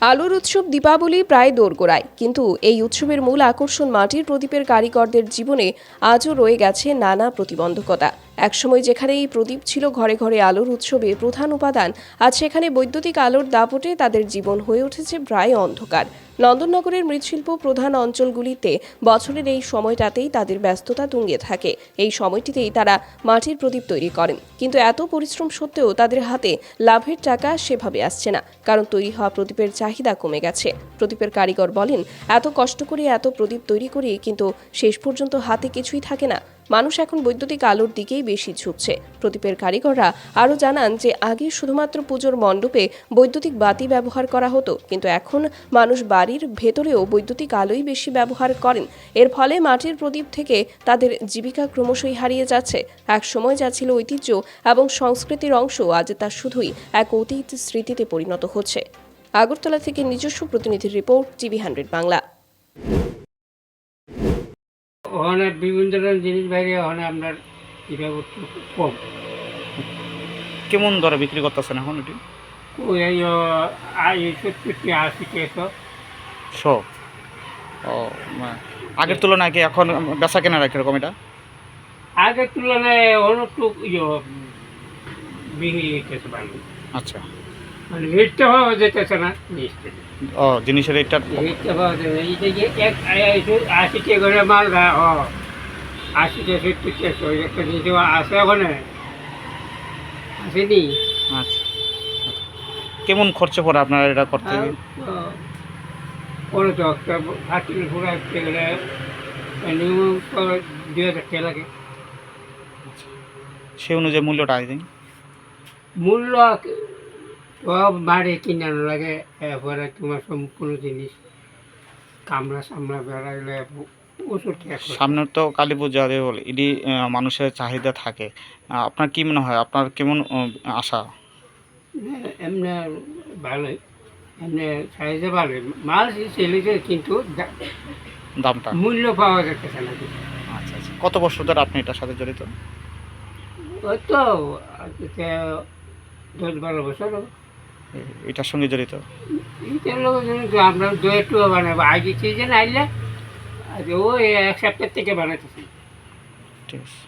আলোর উৎসব দীপাবলি প্রায় দোরগোড়ায়। কিন্তু এই উৎসবের মূল আকর্ষণ মাটির প্রদীপের কারিগরদের জীবনে আজও রয়ে গেছে নানা প্রতিবন্ধকতা। একসময় যেখানে এই প্রদীপ ছিল ঘরে ঘরে আলোর উৎসবে প্রধান উপাদান, আজ সেখানে বৈদ্যুতিক আলোর দাপটে তাদের জীবন হয়ে উঠেছে প্রায় অন্ধকার। নন্দননগরের মৃৎশিল্প প্রধান অঞ্চলগুলিতে বছরের এই সময়টাতেই তাদের ব্যস্ততা তুঙ্গে থাকে। এই সময়টিতেই তারা মাটির প্রদীপ তৈরি করেন। কিন্তু এত পরিশ্রম সত্ত্বেও তাদের হাতে লাভের টাকা সেভাবে আসছে না, কারণ তৈরি হওয়া প্রদীপের চাহিদা কমে গেছে। প্রদীপের কারিগর বলেন, এত কষ্ট করে এত প্রদীপ তৈরি করি, কিন্তু শেষ পর্যন্ত হাতে কিছুই থাকে না। মানুষ এখন বৈদ্যুতিক আলোর দিকেই বেশি ঝুঁকছে। প্রদীপের কারিগররা আরও জানান যে, আগে শুধুমাত্র পুজোর মণ্ডপে বৈদ্যুতিক বাতি ব্যবহার করা হতো, কিন্তু এখন মানুষ বাড়ির ভেতরেও বৈদ্যুতিক আলোই বেশি ব্যবহার করেন। এর ফলে মাটির প্রদীপ থেকে তাদের জীবিকা ক্রমশই হারিয়ে যাচ্ছে। এক সময় যা ছিল ঐতিহ্য এবং সংস্কৃতির অংশ, আজ তা শুধুই এক অতীত স্মৃতিতে পরিণত হচ্ছে। আগরতলা থেকে নিজস্ব প্রতিনিধির রিপোর্ট, টিভি হান্ড্রেড বাংলা। ওখানে বিভিন্ন ধরনের জিনিস বাইরে ওখানে আপনার এটা কম। কেমন দরে বিক্রি করতেছেন এখন এটি? ওই সত্তরটি ও আগের তুলনায় কি এখন বেচা কেনার কীরকম এটা? আগের তুলনায় অনেকটু ইয়ে বিক্রি হইতেছে ভালো। আচ্ছা। মানে রেটটা পাওয়া যেতেছে না ও জিনিসের রেটটা রেটটা পাওয়া যাবে না। এইটা যে এক আই- আশি টাকা করে মাল দেয় ও আশি টাকা সত্তর টাকা একটা জিনিস আছে ওখানে? আসেনি আচ্ছা আচ্ছা। কেমন খরচা পড়ে আপনার এটা করতে? পরে তো একটা গেলে মিনিমাম দুই হাজার টাকা লাগে। সেই অনুযায়ী মূল্যটা আই দিন। মূল্য সব বাড়ি কিনানো লাগে এরপরে তোমার সম্পূর্ণ জিনিস কামড়া সামড়া বেড়াইলে খরচ। সামনে তো কালী পূজা বলে এটি মানুষের চাহিদা থাকে। আপনার কি মনে হয়? আপনার কেমন আশা? এমনি ভালোই এমনি সাইজে ভালোই। মাল চলেছে কিন্তু দামটা? মূল্য পাওয়া যাচ্ছে না। আচ্ছা আচ্ছা। কত বছর ধরে আপনি এটার সাথে জড়িত? ওই তো দশ বারো বছর। এটার সঙ্গে জড়িত? এইটার লোক আমরা দু একটু বানাবো। আগে সিজন আইলে আজ ওই এক সপ্তাহ থেকে বানাতেছি ঠিক আছে।